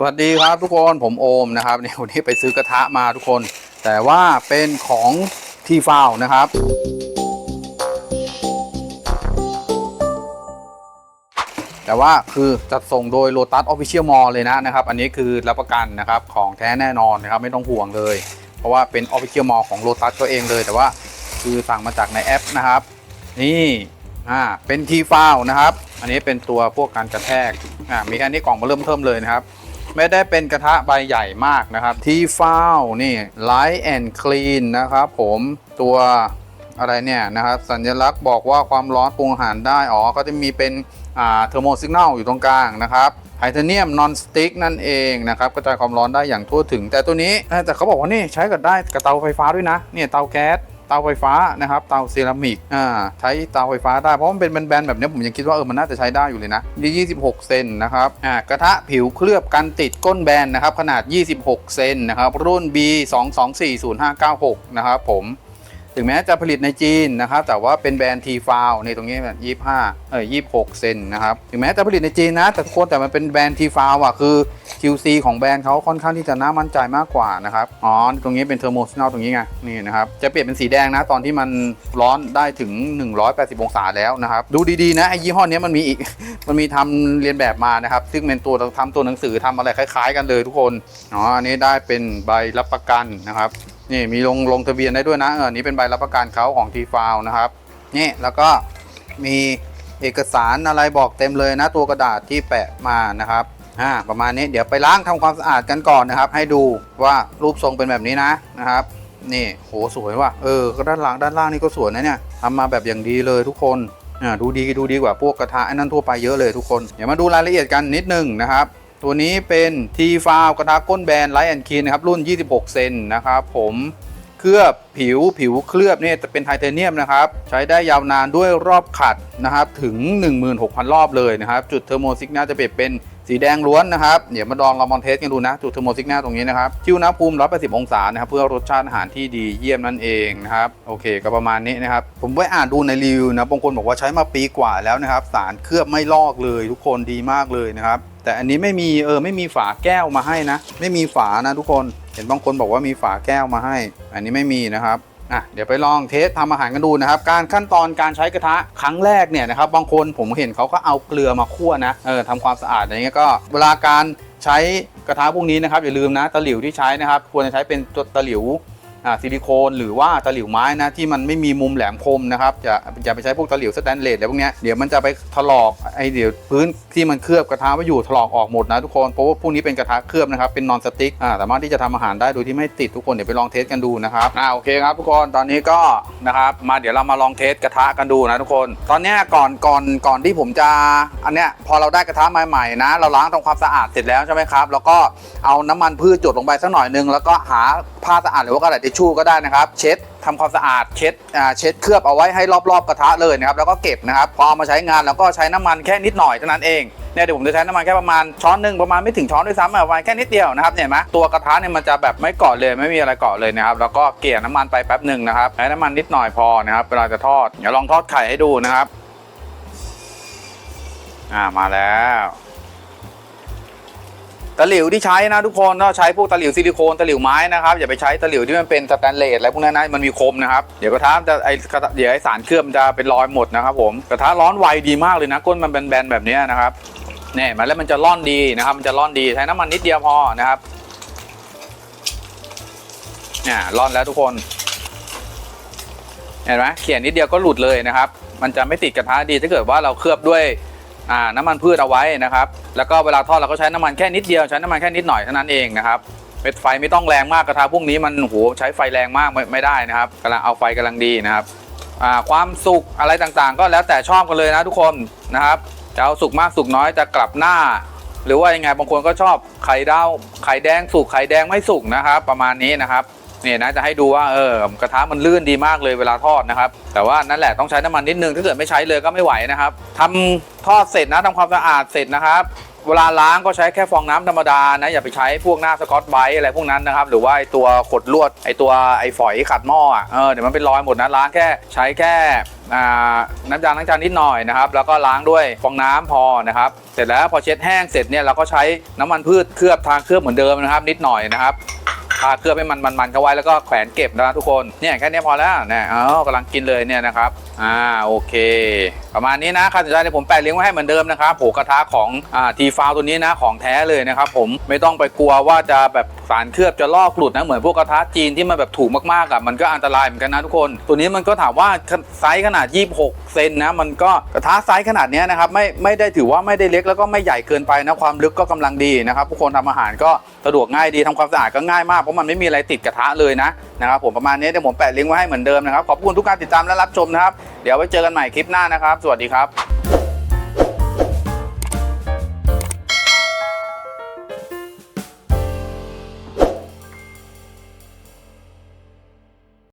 สวัสดีครับทุกคนผมโอมนะครับเนี่ยวันนี้ไปซื้อกระทะมาทุกคน แต่ว่าเป็นของทีฟาวนะครับ แต่ว่าคือจัดส่งโดย Lotus Official Mall เลยนะนะครับ อันนี้คือรับประกันนะครับของแท้แน่นอนนะครับไม่ต้องห่วงเลย เพราะว่าเป็น Official Mall ของ Lotus ตัวเองเลย แต่ว่าคือสั่งมาจากในแอปนะครับ นี่อ่าเป็นทีฟาวนะครับ อันนี้เป็นตัวพวกการกระแทกอ่ามีแค่นี้กล่องมาเริ่มเทิมเลยนะครับ ไม่ได้เป็นกระทะใบใหญ่มากนะครับ ทีฟาวนี่ Light and Clean นะครับผมตัวอะไรเนี่ยนะครับ สัญลักษณ์บอกว่าความร้อนปรุงอาหารได้อ๋อก็จะมีเป็นอ่าเทอร์โมสิก n นลอยู่ตรงกลางนะครับไทเทเนียมนอนสติ๊กนั่นเองนะครับกระจายความร้อนได้อย่างทั่วถึง แต่ตัวนี้แต่เขาบอกว่านี่ใช้กับได้กับเตาไฟฟ้าด้วยนะเนี่ยเตาแก๊ส เตาไฟฟ้านะครับเตาเซรามิกอ่าใช้เตาไฟฟ้าได้เพราะมันเป็นแบนๆแบบนี้ผมยังคิดว่าเออมันน่าจะใช้ได้อยู่เลยนะยี่สิบหกเซนนะครับอ่ากระทะผิวเคลือบกันติดก้นแบนนะครับขนาด 26 เซนนะครับรุ่น B 2 2 4 0 5 9 6นะครับผม ถึงแม้จะผลิตในจีนนะครับแต่ว่าเป็นแบรนด์ทีฟาวในตรงนี้แบบยี่ห้าเออยี่หกเซนนะครับถึงแม้จะผลิตในจีนนะแต่ทุกคนแต่มันเป็นแบรนด์ทีฟาวอะคือ QC ของแบรนด์เขาค่อนข้างที่จะน่ามั่นใจมากกว่านะครับอ๋อตรงนี้เป็นเทอร์โมส n นลตรงนี้ไงนี่นะครับจะเปลี่ยนเป็นสีแดงนะตอนที่มันร้อนได้ถึง 180 องศาแล้วนะครับดูดีๆนะไอ้ยี่ห้อนี้มันมีอีกมันมีทำเรียนแบบมานะครับซึ่งเป็นตัวทำตัวหนังสือทำอะไรคล้าย ๆ กันเลยทุกคนอ๋ออันนี้ได้เป็นใบรับประกันนะครับ นี่มีลงลงทะเบียนได้ด้วยนะเออนี่เป็นใบรับประกันเขาของทีฟาวนะครับนี่แล้วก็มีเอกสารอะไรบอกเต็มเลยนะ ตัวกระดาษที่แปะมานะครับอ่าประมาณนี้เดี๋ยวไปล้างทำความสะอาดกันก่อนนะครับ ให้ดูว่ารูปทรงเป็นแบบนี้นะนะครับ นี่โหสวยว่ะเออด้านหลังด้านล่างนี่ก็สวยนะเนี่ยทำมาแบบอย่างดีเลยทุกคนอ่าดูดีดูดีกว่าพวกกระทะไอ้นั่นทั่วไปเยอะเลยทุกคนเดี๋ยวมาดูรายละเอียดกันนิดนึงนะครับ ตัวนี้เป็นทีฟาวกระทะก้นแบนไลท์แอนคีนนะครับ รุ่น 26 เซนนะครับผมเคลือบผิวผิวเคลือบเนี่ยจะเป็นไทเทเนียมนะครับ ใช้ได้ยาวนานด้วยรอบขัดนะครับ ถึง 16,000 รอบเลยนะครับ จุดเทอร์โมซิกนาจะเปลี่ยนเป็นสีแดงล้วนนะครับ เดี๋ยวมาลองเรามอนเทสกันดูนะ จุดเทอร์โมซิกนาตรงนี้นะครับ คิวอุณหภูมิ 180 องศานะครับ เพื่อรสชาติอาหารที่ดีเยี่ยมนั่นเองนะครับ โอเค ก็ประมาณนี้นะครับ ผมไปอ่านดูในรีวิวนะบางคนบอกว่าใช้มาปีกว่าแล้วนะครับ สารเคลือบไม่ลอกเลย ทุกคนดีมากเลยนะครับ แต่อันนี้ไม่มีเออไม่มีฝาแก้วมาให้นะ ไม่มีฝานะทุกคนเห็นบางคนบอกว่ามีฝาแก้วมาให้ อันนี้ไม่มีนะครับอะเดี๋ยวไปลองเทสทำอาหารกันดูนะครับ การขั้นตอนการใช้กระทะครั้งแรกเนี่ยนะครับบางคนผมเห็นเขาก็เอาเกลือมาคั่วนะเออทำความสะอาดอย่างเงี้ยก็เวลาการใช้กระทะพวกนี้นะครับอย่าลืมนะตะหลิวที่ใช้นะครับ ควรจะใช้เป็นตะหลิว ซิลิโคนหรือว่าตะหลิวไม้นะที่มันไม่มีมุมแหลมคมนะครับจะอย่าไปใช้พวกตะหลิวสแตนเลสอะไรพวกนี้เดี๋ยวมันจะไปถลอกไอเดี๋ยวพื้นที่มันเคลือบกระทะไว้อยู่ถลอกออกหมดนะทุกคนเพราะว่าพวกนี้เป็นกระทะเคลือบนะครับเป็นนอนสติ๊กอ่าสามารถที่จะทำอาหารได้โดยที่ไม่ติดทุกคนเดี๋ยวไปลองเทสกันดูนะครับอ่าโอเคครับทุกคนตอนนี้ก็นะครับมาเดี๋ยวเรามาลองเทสกระทะกันดูนะทุกคน ตอนนี้ก่อนก่อนก่อนที่ผมจะอันเนี้ยพอเราได้กระทะใหม่ๆนะ เราล้างทำความสะอาดเสร็จแล้วใช่ไหมครับแล้วก็เอาน้ำมันพืชหยดลงไปสักหน่อยนึงแล้วก็หาผ้าสะอาดหรือว่ากระดาษทิชชู่ก็ได้นะครับ เช็ดทำความสะอาดเช็ดอ่าเช็ดเคลือบเอาไว้ให้รอบๆกระทะเลยนะครับแล้วก็เก็บนะครับพอเอามาใช้งานแล้วก็ใช้น้ำมันแค่นิดหน่อยเท่านั้นเองเนี่ยเดี๋ยวผมจะใช้น้ำมันแค่ประมาณช้อนหนึ่งประมาณไม่ถึงช้อนด้วยซ้ำอะประมาณแค่นิดเดียวนะครับเนี่ยนไหมตัวกระทะเนี่ยมันจะแบบไม่เกาะเลยไม่มีอะไรเกาะเลยนะครับแล้วก็เกลี่ยน้ำมันไปแป๊บหนึ่งนะครับใช้น้ำมันนิดหน่อยพอนะครับเวลาจะทอดเดี๋ยวลองทอดไข่ให้ดูนะครับอ่ามาแล้ว ตะหลิวที่ใช้นะทุกคนก็ใช้พวกตะหลิวซิลิโคนตะหลิวไม้นะครับอย่าไปใช้ตะหลิวที่มันเป็นสแตนเลสอะไรพวกนั้นนะมันมีคมนะครับเดี๋ยวกระทะจะไอเดี๋ยวไอสารเคลือบมันจะเป็นรอยหมดนะครับผมกระทะร้อนไวดีมากเลยนะก้นมันแบนๆแบบนี้นะครับเนี่ยมาแล้วมันจะร่อนดีนะครับ มันจะร่อนดีใช้น้ำมันนิดเดียวพอนะครับเนี่ยร่อนแล้วทุกคนเห็นไหมเขียนนิดเดียวก็หลุดเลยนะครับ มันจะไม่ติดกระทะดีถ้าเกิดว่าเราเคลือบด้วย อ่าน้ำมันพืชเอาไว้นะครับ แล้วก็เวลาทอดเราก็ใช้น้ำมันแค่นิดเดียวใช้น้ำมันแค่นิดหน่อยเท่านั้นเองนะครับเป็นไฟไม่ต้องแรงมากกระทะพวกนี้มันโหใช้ไฟแรงมากไม่ไม่ได้นะครับกำลังเอาไฟกำลังดีนะครับอ่าความสุกอะไรต่างๆ ก็แล้วแต่ชอบกันเลยนะทุกคนนะครับจะเอาสุกมากสุกน้อยจะกลับหน้า หรือว่ายังไงบางคนก็ชอบไข่ดาวไข่แดงสุกไข่แดงไม่สุกนะครับ ประมาณนี้นะครับ เนี่ยนะจะให้ดูว่าเออกระทะมันลื่นดีมากเลยเวลาทอดนะครับ แต่ว่านั่นแหละต้องใช้น้ำมันนิดนึงถ้าเกิดไม่ใช้เลยก็ไม่ไหวนะครับทำทอดเสร็จนะทำความสะอาดเสร็จนะครับเวลาล้างก็ใช้แค่ฟองน้ำธรรมดานะอย่าไปใช้พวกหน้าสกอตไบรท์อะไรพวกนั้นนะครับหรือว่าไอตัวขดลวดไอตัวไอฝอยขัดหม้ออะเออเดี๋ยวมันเป็นรอยหมดนะล้างแค่ใช้แค่น้ำยาล้างจานนิดหน่อยนะครับแล้วก็ล้างด้วยฟองน้ำพอนะครับเสร็จแล้วพอเช็ดแห้งเสร็จเนี่ยเราก็ใช้น้ำมันพืชเคลือบทางเคลือบเหมือนเดิมนะครับ นิดหน่อยนะครับ ทาเคลือบให้มันมันๆเข้าไว้แล้วก็แขวนเก็บนะทุกคนเนี่ยแค่นี้พอแล้วเนี่ยเออกำลังกินเลยเนี่ยนะครับอ่าโอเค ประมาณนี้นะใครสนใจเนี่ยผมแปะลิงก์ไว้ให้เหมือนเดิมนะครับโหกระทะของอ่าทีฟาวตัวนี้นะของแท้เลยนะครับผมไม่ต้องไปกลัวว่าจะแบบ สารเคลือบจะลอกหลุดนะเหมือนพวกกระทะจีนที่มันแบบถูกมากๆอะมันก็อันตรายเหมือนกันนะทุกคน ตัวนี้มันก็ถามว่าไซส์ขนาด 26 เซนนะมันก็กระทะไซส์ขนาดนี้นะครับไม่ไม่ได้ถือว่าไม่ได้เล็กแล้วก็ไม่ใหญ่เกินไปนะความลึกก็กำลังดีนะครับทุกคนทำอาหารก็สะดวกง่ายดีทำความสะอาดก็ง่ายมากเพราะมันไม่มีอะไรติดกระทะเลยนะนะครับผมประมาณนี้เดี๋ยวผมแปะลิงก์ไว้ให้เหมือนเดิมนะครับขอบคุณทุกการติดตามและรับชมนะครับเดี๋ยวไว้เจอกันใหม่คลิปหน้านะครับ สวัสดีครับ